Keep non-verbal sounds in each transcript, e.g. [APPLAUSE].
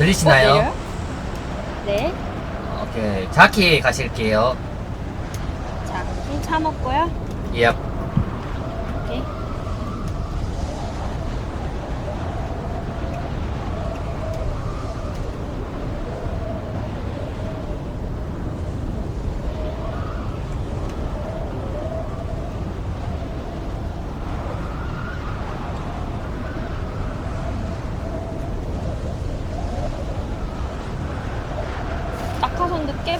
들리시나요? 어? 네. 오케이. 자키 가실게요. 자, 차 먹고요. 예. 오케이. 낙하산 늦게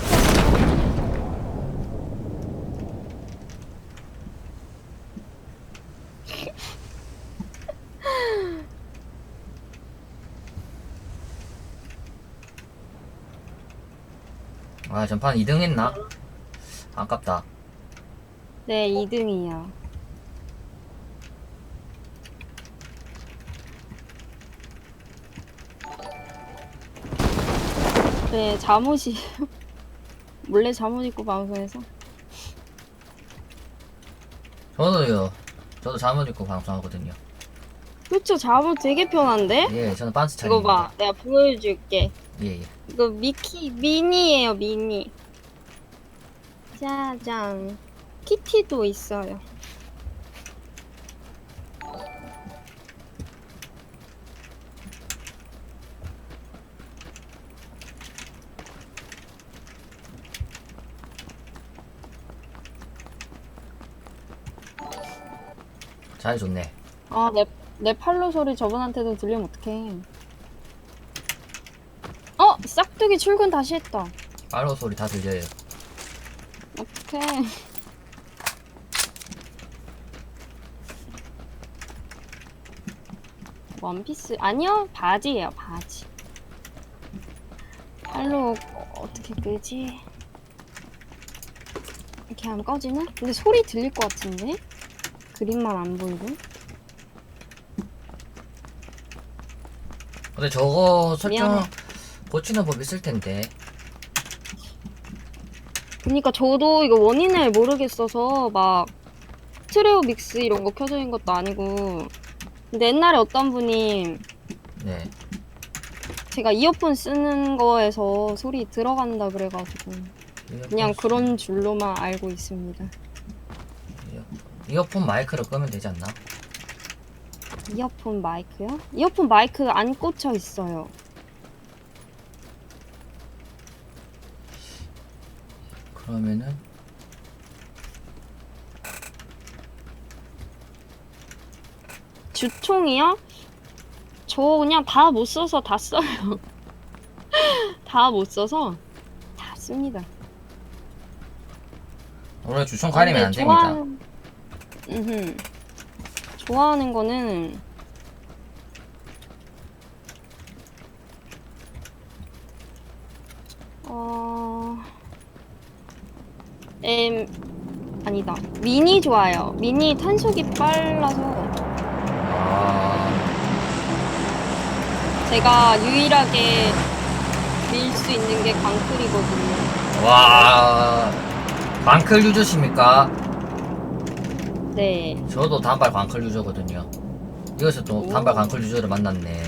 아, 전판 2등 했나? 아깝다. 네, 2등이요. 네, 잠옷이 [LAUGHS] 몰래 잠옷 입고 방송해서 저도요. 저도 잠옷 입고 방송하거든요. 그쵸 잠옷 되게 편한데? 예, 저는 반스 이거 차입니다. 봐 내가 보여줄게 예, 예. 이거 미키 미니예요 미니 짜잔 키티도 있어요 잘 좋네. 아 내 내 팔로 소리 저분한테도 들리면 어떡해 어 싹두기 출근 다시 했다 빨로 소리 다 들려요. 어떡해 원피스 아니요 바지예요 바지 팔로 어떻게 끄지 이렇게 하면 꺼지나? 근데 소리 들릴 것 같은데 그림만 안 보이고 근데 저거 설정 미안해. 고치는 법 있을 텐데. 그니까 저도 이거 원인을 모르겠어서 막 스테레오 믹스 이런 거 켜져 있는 것도 아니고 근데 옛날에 어떤 분이 네. 제가 이어폰 쓰는 거에서 소리 들어간다 그래가지고 그냥 그런 줄로만 알고 있습니다. 이어폰 마이크로 끄면 되지 않나? 이어폰 마이크요? 이어폰 마이크 안 꽂혀 있어요. 그러면은 주총이요? 저 그냥 다 못 써서 다 써요. [LAUGHS] 다 못 써서 다 씁니다. 원래 주총 가리면 안 근데 됩니다. 좋아하는... 음흠. 좋아하는 거는 어... 엠... 아니다. 미니 좋아요. 미니 탄속이 빨라서 아, 제가 유일하게 밀 수 있는 게 광클이거든요. 와, 광클 유저십니까? 네. 저도 단발 광클 유저거든요. 이것을 또 오. 단발 광클 유저를 만났네.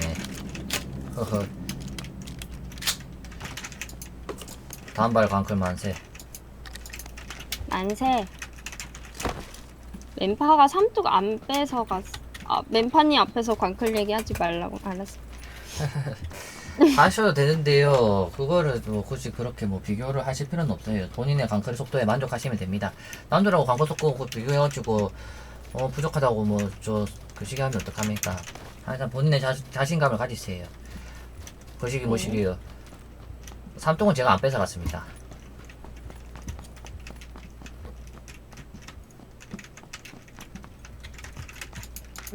허허. 단발 광클 만세. 만세. 멤파가 삼뚝 안 뺏어갔. 아, 멤파님 앞에서 광클 얘기하지 말라고. 알았어. [LAUGHS] 하셔도 되는데요. 그거를 뭐 굳이 그렇게 뭐 비교를 하실 필요는 없어요. 본인의 광클 속도에 만족하시면 됩니다. 남들하고 광클 속도 그 비교해가지고 어 부족하다고 뭐저 그시기 하면 어떡합니까? 항상 본인의 자, 자신감을 가지세요. 거시기 뭐시기요. 삼동은 제가 안 뺏어갔습니다.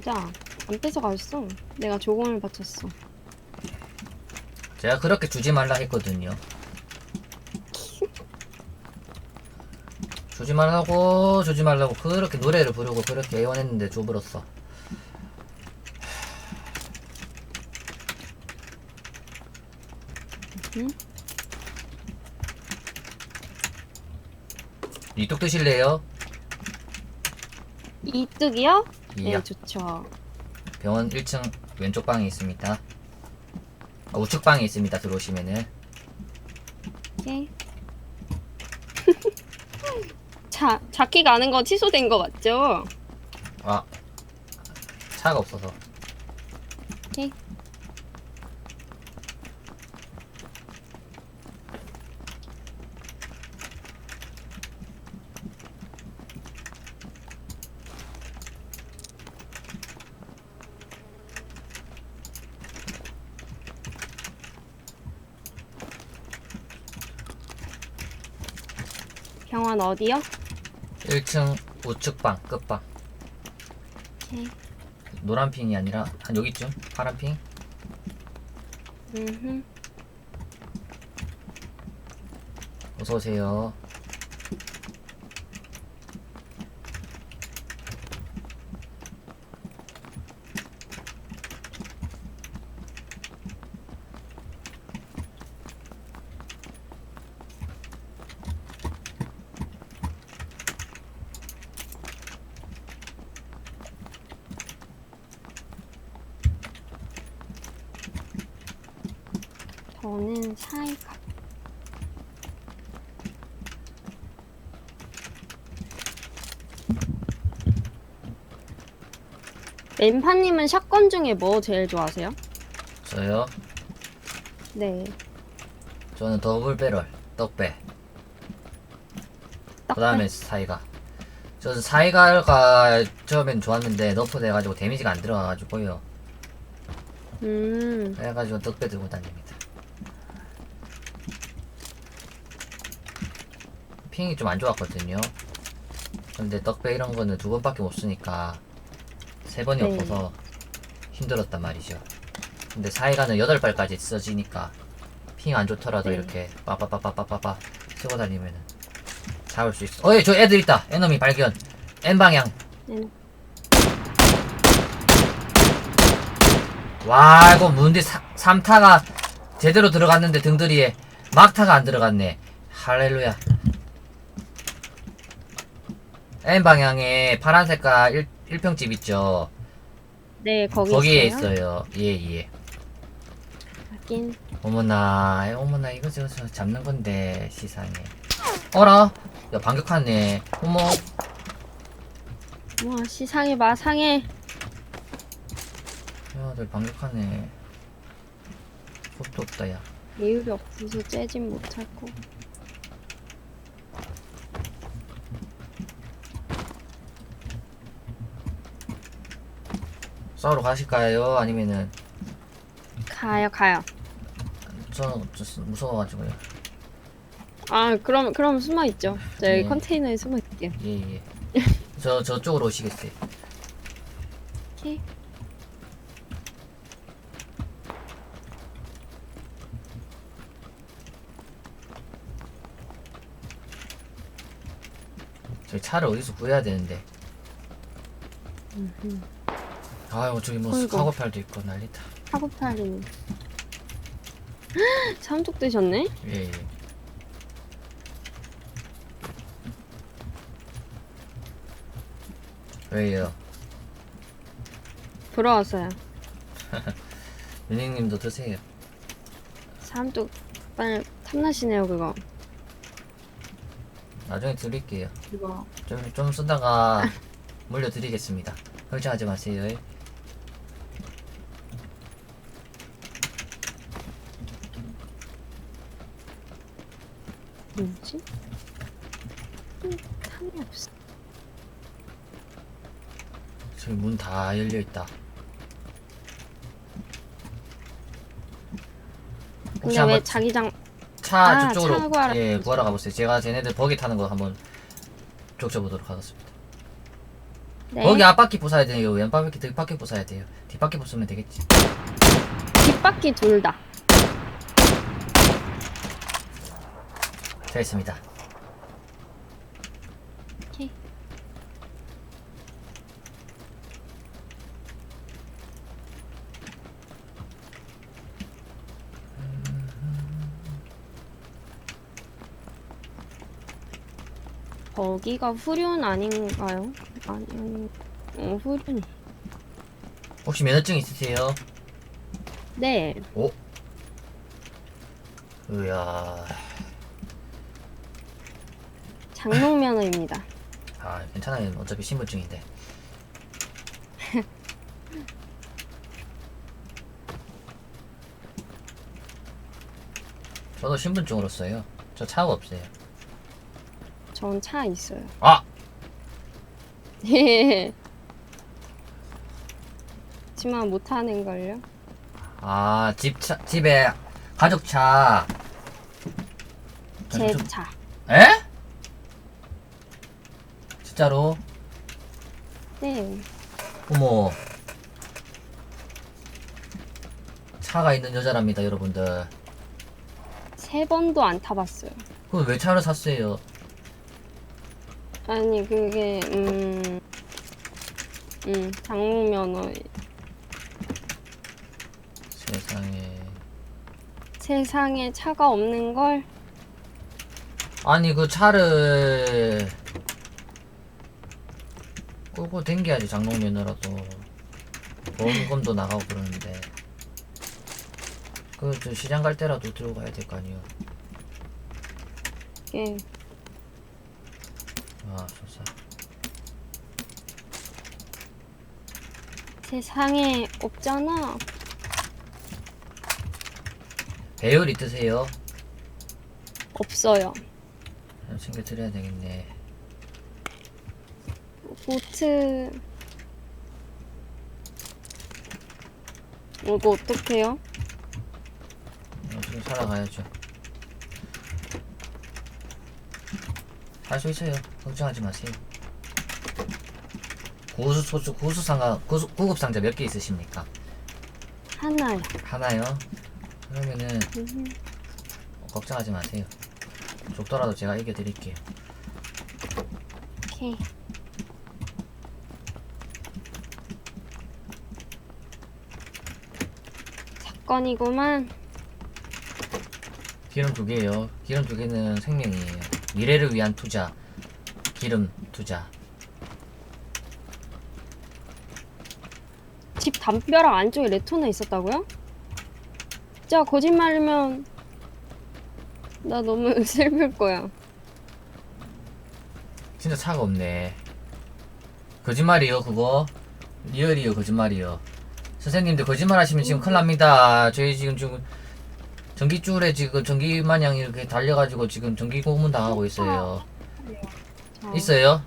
진짜 안 뺏어갔어. 내가 조공을 바쳤어. 제가 그렇게 주지 말라 했거든요. 주지 말라고 주지 말라고 그렇게 노래를 부르고 그렇게 애원했는데 줘버렸어. 응? 이뚝 드실래요? 이뚝이요? 예. 네, 좋죠. 병원 1층 왼쪽 방에 있습니다. 아, 우측 방에 있습니다. 들어오시면은. 오케이. [LAUGHS] 자, 자키 가는 거 취소된 거 맞죠? 아 차가 없어서. 1번 어디요? 1층 우측 방 끝방 오케이. 노란 핑이 아니라 한 여기쯤 파란 핑 음흠. 어서 오세요 램파님은 샷건 중에 뭐 제일 좋아하세요? 저요. 네. 저는 더블 배럴 떡배. 딱그 다음에 사이가. 저는 사이가가 처음엔 좋았는데 너프 돼가지고 데미지가 안 들어가가지고요. 음. 그래가지고 떡배 들고 다닙니다. 핑이 좀 안 좋았거든요. 근데 떡배 이런 거는 두 번밖에 못 쓰니까 세 번이 네. 없어서 힘들었단 말이죠. 근데 사이가는 여덟 발까지 써지니까 핑 안 좋더라도 네. 이렇게 빠빠빠빠빠빠빠 쓰고 다니면은 잡을 수 있어. 어이 저 애들 있다. 에너미 발견. N 방향. 네. 와 이거 문디 3타가 제대로 들어갔는데 등들이에 막타가 안 들어갔네 할렐루야 N 방향에 파란 색깔 1, 일평집 있죠? 네, 거기 거기에 있어요. 있어요. 예 예. 하긴. 어머나 아이, 어머나 이거 저, 저 잡는 건데 시상에. 어라? 야 반격하네. 어머. 와, 시상해 마상해. 야들 반격하네. 겁도 없다 야. 이유가 없어서 째진 못할 거. 싸우러 가실까요 아니면은 가요, 가요. 저는 좀 무서워가지고요 아, 그럼 그럼 숨어 있죠. 저희 네. 컨테이너에 숨어 있게요. 예예. 저 저쪽으로 오시겠어요? 오케이. 저희 차를 어디서 구해야 되는데. 음흠. 아유 저기 뭐 어이구. 카고팔도 있고 난리다. 카고팔이네. 삼뚝 [GASPS] 드셨네? 예 예. 왜요? 부러웠어요. 윤희님도 [LAUGHS] 드세요. 삼뚝 빨리 탐나시네요 그거. 나중에 드릴게요. 이거. 좀 좀 쓰다가 [LAUGHS] 물려 드리겠습니다. 걱정하지 마세요. 뭐지? 음, 탐이 없어. 저기 문 다 열려 있다. 혹시 근데 왜 한번 자기장 차 아, 저쪽으로 차 구하러 예 가보자. 구하러 가보세요. 제가 쟤네들 버기 타는 거 한번 쫓아보도록 하겠습니다. 네. 버기 앞바퀴 부숴야 돼요. 왼바퀴 뒷바퀴 부숴야 돼요. 뒷바퀴 부수면 되겠지. 뒷바퀴 둘 다. 됐습니다. 거기가 후륜 아닌가요? 아니, 어, 후륜이. 혹시 면허증 있으세요? 네, 으야. 장롱 면허입니다. [LAUGHS] 아, 괜찮아요. 어차피 신분증인데. [LAUGHS] 저도 신분증으로 써요. 저 차가 없어요. 전 차 있어요. 아! [LAUGHS] 예. 하지만 못하는 걸요. 아, 집 차, 집에 가족 차. 제 좀- 차. 에? 진짜로? 네. 어머. 차가 있는 여자랍니다, 여러분들. 세 번도 안 타봤어요. 그럼 왜 차를 샀어요? 아니 그게 음, 음 장롱 면허 세상에. 세상에 차가 없는 걸 아니, 그 차를 끌고 댕겨야지, 장롱면허라도. 보험금도 나가고 그러는데. 그, 저 시장 갈 때라도 들고 가야 될 거 아니에요. 이게 아, 진짜. 세상에 없잖아. 배율 있으세요? 없어요. 챙겨드려야 되겠네. 보트 이거 어떡해요? 어떻게 살아가야죠. 할 수 있어요. 걱정하지 마세요. 고수 소주 고수 상가 고수 구급 상자 몇 개 있으십니까? 하나요. 하나요? 그러면은 음, 걱정하지 마세요. 죽더라도 제가 이겨 드릴게요. 오케이. 사건이구만. 기름 두 개요. 기름 두 개는 생명이에요. 미래를 위한 투자. 기름 투자. 집 담벼락 안쪽에 레토나 있었다고요? 진짜 거짓말이면 나 너무 [LAUGHS] 슬플 거야. 진짜 차가 없네. 거짓말이요, 그거? 리얼이요, 거짓말이요. 선생님들 거짓말 하시면 지금 큰일 납니다. 저희 지금 지금 전기줄에 지금 전기 마냥 이렇게 달려가지고 지금 전기 고문 당하고 있어요. 자, 있어요?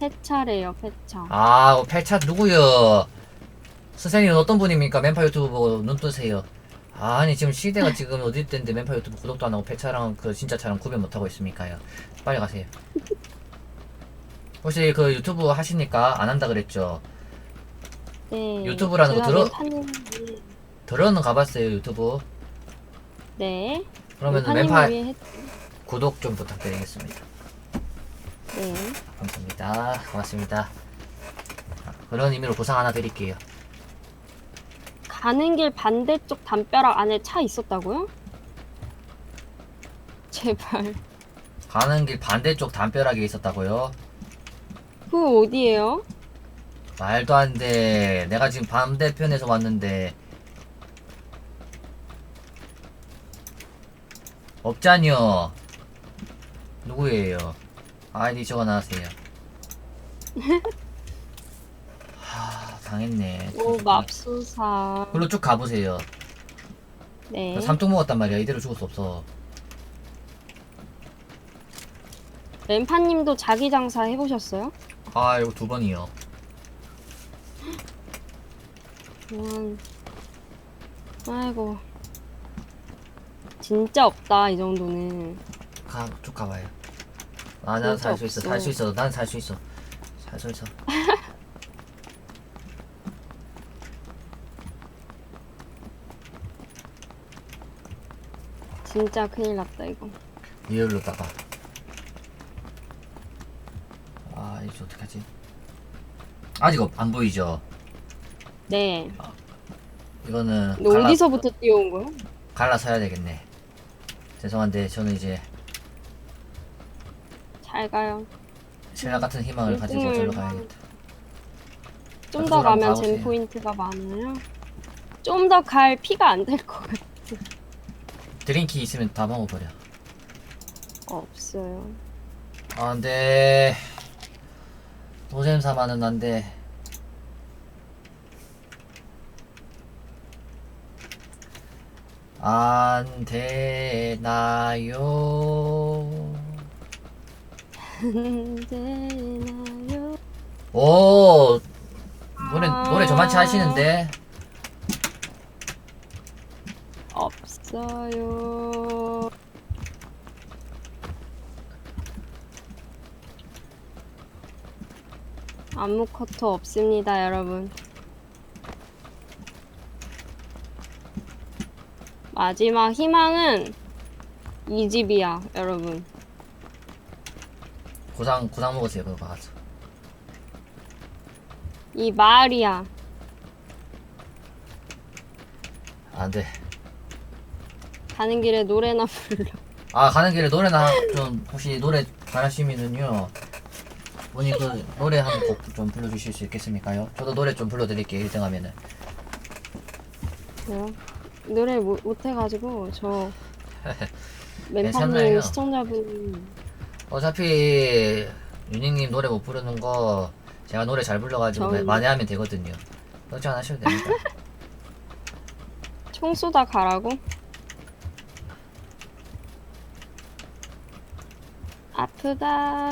폐차래요, 폐차. 아, 어, 폐차 누구요? 선생님 어떤 분입니까? 맨파 유튜브 보고 눈 뜨세요. 아니 지금 시대가 지금 어디 때인데 맨파 유튜브 구독도 안 하고 폐차랑 그 진짜 차랑 구별 못 하고 있습니까요? 빨리 가세요. 혹시 그 유튜브 하시니까 안 한다 그랬죠? 네. 유튜브라는 거 들어- 들어는 가봤어요 유튜브. 네. 그러면 위해 했... 구독 좀 부탁드리겠습니다. 네. 감사합니다. 고맙습니다. 아, 그런 의미로 보상 하나 드릴게요. 가는 길 반대쪽 담벼락 안에 차 있었다고요? 제발. 가는 길 반대쪽 담벼락에 있었다고요? 그 어디예요? 말도 안 돼. 내가 지금 반대편에서 왔는데. 없자니요. 누구예요? 아이디 적어놨어요. [LAUGHS] 하, 당했네. 오, 맙소사. 글로 쭉 가보세요. 네. 나 삼뚝 먹었단 말이야. 이대로 죽을 수 없어. 램파님도 자기 장사 해보셨어요? 아, 이거 두 번이요. 음. 아이고. 진짜 없다, 이 정도는. 가, 쭉 가봐요. 아, 난 살 수 있어. 살 수 있어. 난 살 수 있어. 살 수 있어. 진짜 큰일 났다, 이거. 리얼로다가. 아, 이제 어떡하지? 아직 없- 안 보이죠? 네. 이거는 근데 갈라, 어디서부터 뛰어온 거야? 갈라서 해야 되겠네. 죄송한데 저는 이제 잘 가요. 신라 같은 희망을 가지고 절로 가야겠다. 좀그더 사람 가면. 젠 포인트가 많아요. 좀 더 갈 피가 안 될 것 같아. 드링키 있으면 다 먹어버려. 없어요. 아, 안 돼. 노잼 사마는 안 돼. 안 되나요? 안 되나요? 오, 노래, 노래 저만치 하시는데? 없어요. 안무 커터 없습니다, 여러분. 마지막 희망은 이 집이야, 여러분. 구상, 구상 먹으세요, 그거 가서. 이 마을이야. 안 돼. 가는 길에 노래나 불러. 아, 가는 길에 노래나 좀, 혹시 노래 잘하시면은요. 분이 그 노래 한 곡 좀 불러주실 수 있겠습니까요? 저도 노래 좀 불러드릴게요, 1등 하면은. 그래요? 노래 못, 못 해가지고 저 [LAUGHS] 괜찮아요. 멘파님 시청자분 어차피 유닝님 노래 못 부르는 거 제가 노래 잘 불러가지고 저는- 만회하면 되거든요. 걱정 안 하셔도 됩니다. [LAUGHS] 총 쏘다 가라고? 아프다.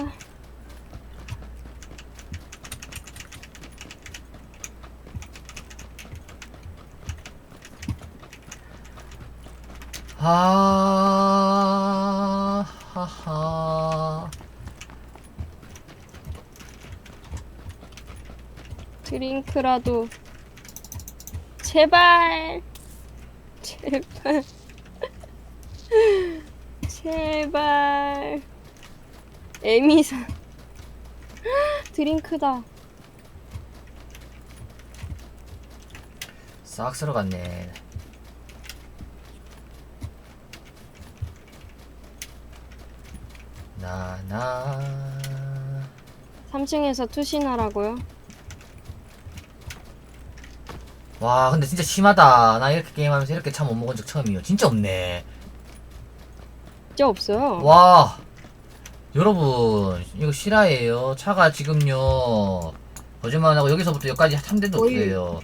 아, 하하. 드링크라도. 제발. 제발. [LAUGHS] 제발. 에미사. 드링크다. 싹 쓸어갔네. 나나? 3층에서 투신하라고요? 와 근데 진짜 심하다. 나 이렇게 게임하면서 이렇게 차못 먹은 적 처음이에요. 진짜 없네. 진짜 없어요. 와. 여러분 이거 실화예요. 차가 지금요 거짓말하고 여기서부터 여기까지 한 대도 거의- 없어요.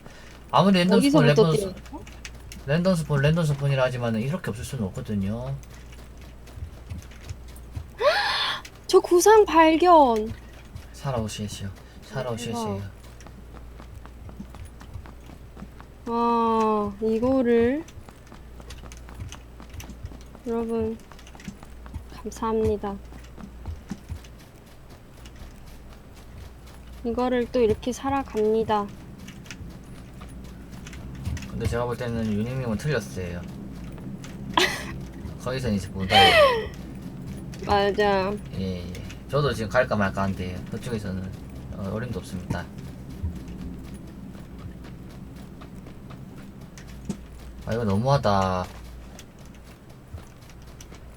아무리 랜덤 스폰 어디서부터 랜덤, 스폰 랜덤 스폰이라 하지만은 이렇게 없을 수는 없거든요 저 구상 발견. 살아오시시오. 살아오시시오. 아 이거를. 여러분 감사합니다. 이거를 또 이렇게 살아갑니다. 근데 제가 볼 때는 유닝님은 틀렸어요. [LAUGHS] 거기서 이제 못와요 맞아 예, 예. 저도 지금 갈까 말까 한데 그쪽에서는 어, 어림도 없습니다. 아 이거 너무하다.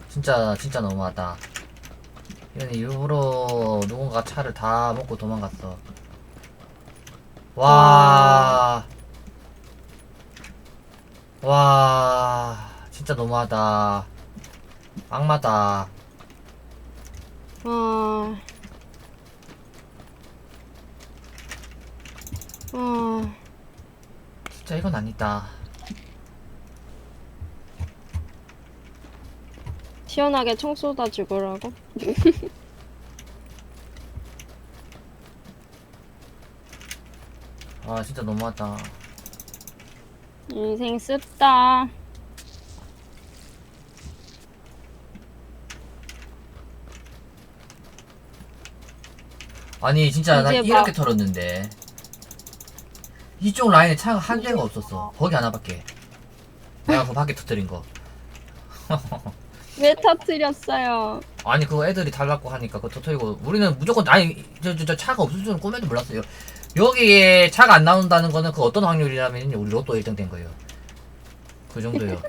진짜 진짜 너무하다. 이건 일부러 누군가 차를 다 먹고 도망갔어. 와. 와. 진짜 너무하다. 악마다. 아... 아... 진짜 이건 아니다. 시원하게 총 쏟아 죽으라고? 아 진짜 너무하다. 인생 씁다 아니 진짜 나 이제 막- 이렇게 털었는데 이쪽 라인에 차가 한 대가 없었어. 거기 하나밖에. 내가 그 밖에 터뜨린 거. [LAUGHS] 왜 터뜨렸어요? 아니 그거 애들이 달라고 하니까 그거 터뜨리고 우리는 무조건 아니 저, 저, 저 차가 없을 줄은 꿈에도 몰랐어요. 여기에 차가 안 나온다는 거는 그 어떤 확률이라면 우리 로또 1등 된 거예요. 그 정도요.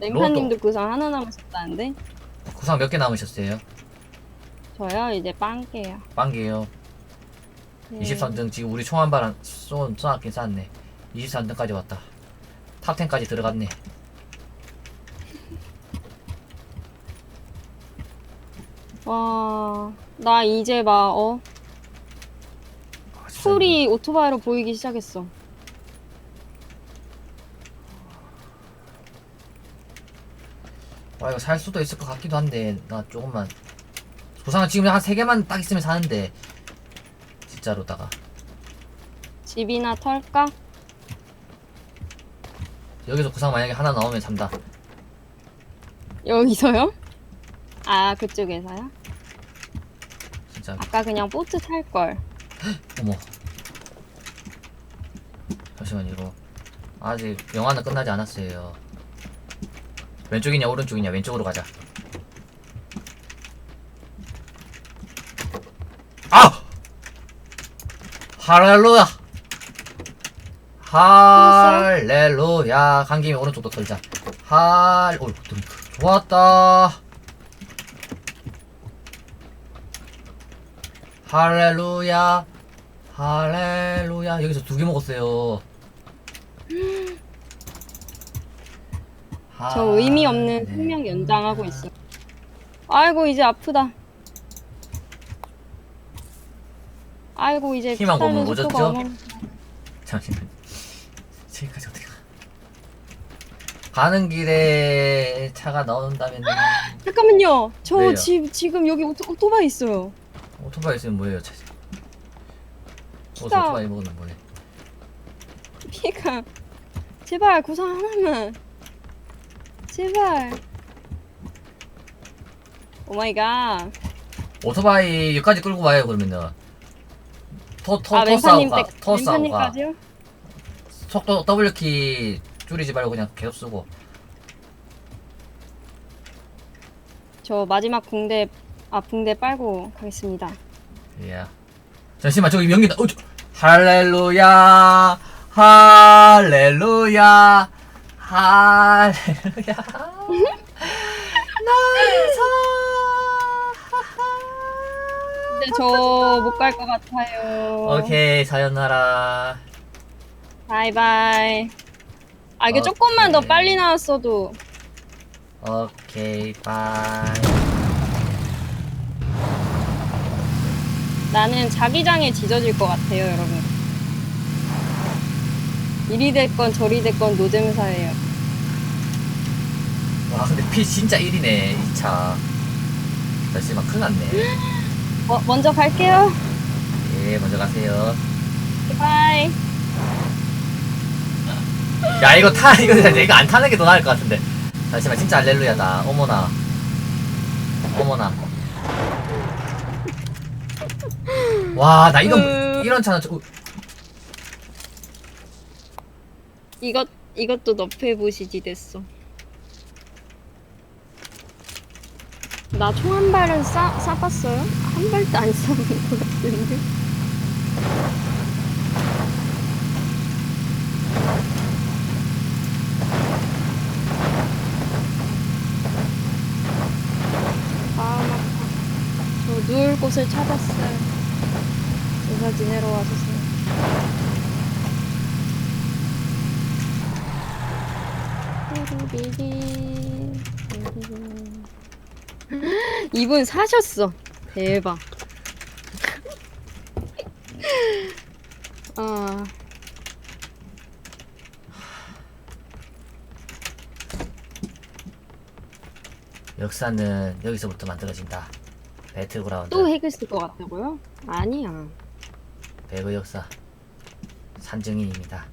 랭파님도 [LAUGHS] 구상 하나 남으셨다는데? 구상 몇 개 남으셨어요? 저요? 이제 빵개요. 빵개요. 네. 23등 지금 우리 총 한발 쏜 쏘았긴 쌌네. 23등까지 왔다. 탑텐까지 들어갔네. 와, 나 이제 막, 어? 아, 진짜 풀이 오토바이로 보이기 시작했어. 이거- 아 이거 살 수도 있을 것 같기도 한데 나 조금만 구상은 지금 한 세 개만 딱 있으면 사는데 진짜로다가 집이나 털까? 여기서 구상 만약에 하나 나오면 산다 여기서요? 아, 그쪽에서요? 진짜 아까 그냥 보트 탈걸. [GASPS] 어머 잠시만 이거 아직 영화는 끝나지 않았어요 왼쪽이냐 오른쪽이냐 왼쪽으로 가자 아! 할렐루야. 할렐루야. 간 김에 오른쪽도 털자. 할 어이 드링크. 좋았다. 할렐루야. 할렐루야. 여기서 두 개 먹었어요. 저 의미 없는 네. 생명 연장하고 있어. 아이고, 이제 아프다. 아이고, 이제 희망 고문 피탈린 오졌죠? 속도가 어마어마- 잠시만 지금까지 어떻게 가 가는 길에 차가 나온다면 [GASPS] 잠깐만요. 저 왜요? 집 지금 여기 오토, 오토바이 있어요. 오토바이 있으면 뭐예요 차 키가- 오토바이 먹으면 뭐해 피가 제발 구상 하나만. 제발. 오 마이 갓. 오토바이 여기까지 끌고 와요 그러면은 토, 토, 아, 가때 토스하고 가 멘파님까지요? 속도 W키 줄이지 말고 그냥 계속 쓰고 저 마지막 붕대 아 붕대 빨고 가겠습니다. 예. 잠시만 저기 연기다. 어, 저, 할렐루야, 할렐루야, 할렐루야. [LAUGHS] 나에서 저 못 갈 것 같아요. 오케이 사연하라. 바이바이. 아 이게 조금만 더 오케이. 빨리 나왔어도 오케이 바이. 나는 자기장에 뒤져질 것 같아요, 여러분. 이리 됐건 저리 됐건 노잼사예요. 와 근데 피 진짜 1이네 이 차. 잠시만 큰일 났네. [LAUGHS] 어, 먼저 갈게요. 예 먼저 가세요. 바이. 야 이거 타 이거 이거 안 타는 게 더 나을 것 같은데 잠시만 진짜 할렐루야다 어머나 어머나 와 나 이건 으. 이런 차는 저, 어, 이것 이것도 너프 해 보시지 됐어. 나 총 한 발은 싸 쏴봤어요? 한 발도 안 쏴본 것 같은데. 마음 아파. 저 누울 곳을 찾았어요. 제가 지내러 와주세요. 이분 사셨어. 대박. 아, 역사는 여기서부터 만들어진다 배틀그라운드 또 핵을 쓸 것 같다고요? 아니야. 배그 역사 산증인입니다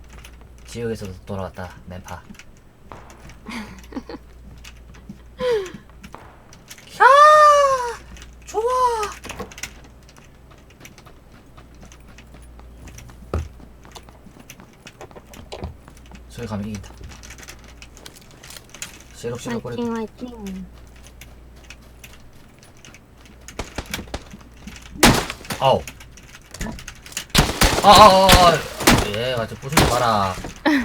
지옥에서도 돌아왔다 맨파 저기 가면 이긴다 시럽시럽 거리 화이팅 화이팅. 아우. 아, 아, 아, 아. 예, 맞아. 부수지 마라. [LAUGHS]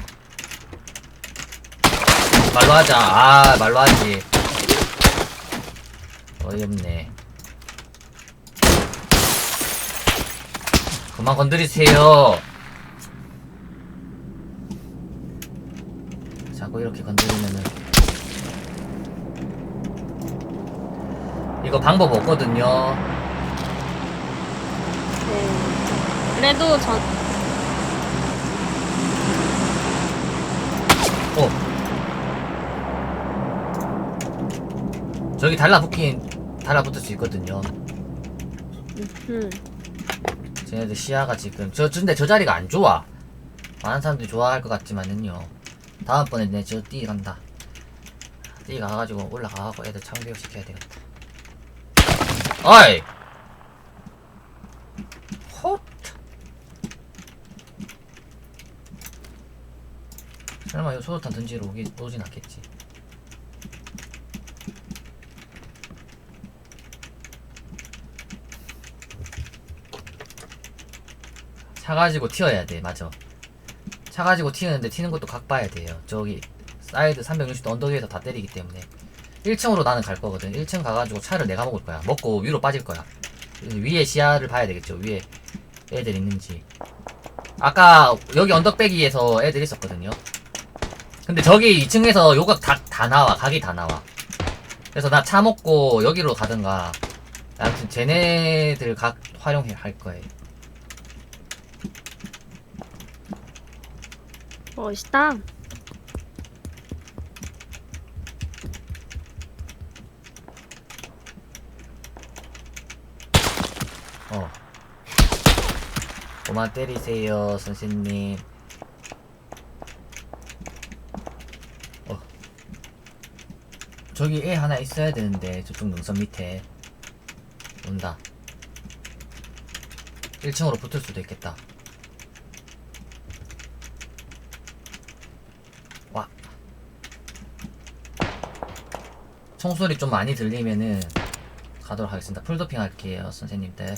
말로 하자. 아, 말로 하지. 어이없네. 그만 건드리세요. 자꾸 이렇게 건드리면은. 이거 방법 없거든요. 네. 그래도 전 어. 저기 달라붙긴 달라붙을 수 있거든요. 음. 쟤네들 시야가 지금 저 근데 저 자리가 안 좋아. 많은 사람들이 좋아할 것 같지만은요. 다음번에 내 저 띠 간다. 띠 가가지고 올라가고 애들 창교육 시켜야 되겠다. 어이! 헛! 설마 이 소도탄 던지러 오기, 오진 않겠지. 차 가지고 튀어야 돼, 맞아. 차 가지고 튀는데 튀는 것도 각 봐야 돼요. 저기 사이드 360도 언덕 위에서 다 때리기 때문에 1층으로 나는 갈 거거든. 1층 가가지고 차를 내가 먹을 거야. 먹고 위로 빠질 거야. 위에 시야를 봐야 되겠죠. 위에 애들 있는지. 아까 여기 언덕배기에서 애들 있었거든요. 근데 저기 2층에서 요각 다, 다 나와. 각이 다 나와. 그래서 나 차 먹고 여기로 가든가. 아무튼 쟤네들 각 활용해 할 거예요. 멋있다. 어. 그만 때리세요, 선생님. 어. 저기 애 하나 있어야 되는데, 저쪽 능선 밑에. 온다. 1층으로 붙을 수도 있겠다. 와. 총소리 좀 많이 들리면은 가도록 하겠습니다. 풀도핑 할게요, 선생님들.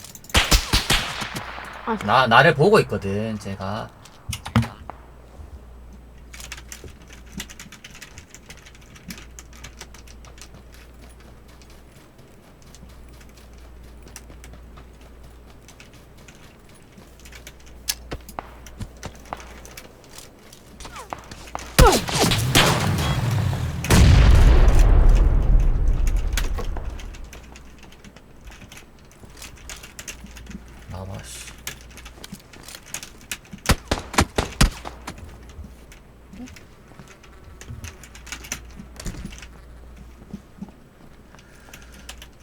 아. 나, 나를 보고 있거든, 제가. 나와, 씨.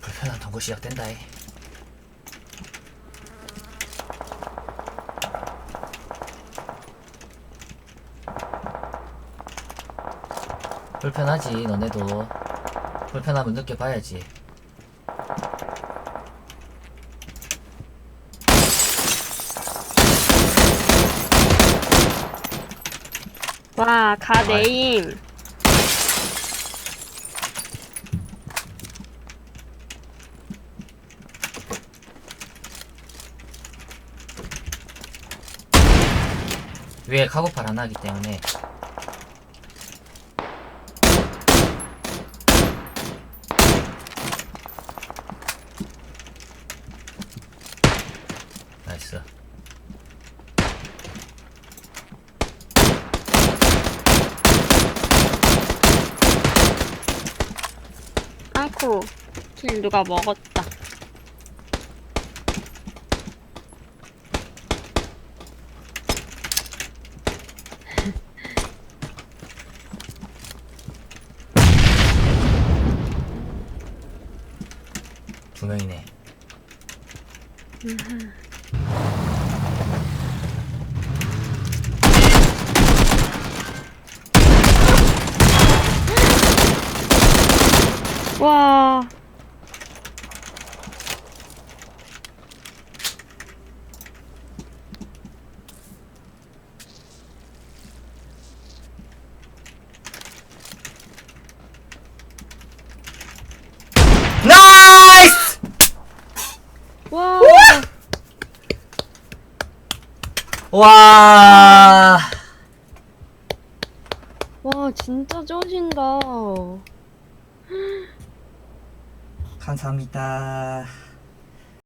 불편한 동거 시작된다, 이. 불편하지, 너네도. 불편함을 느껴봐야지. 와, 가 네임. 위에 카고팔 하나 하기 때문에 나이스 아이쿠, 킬 누가 먹었다. 두 명이네 와, 나이스! 와, 와 와, 진짜 쩌진다. 감사합니다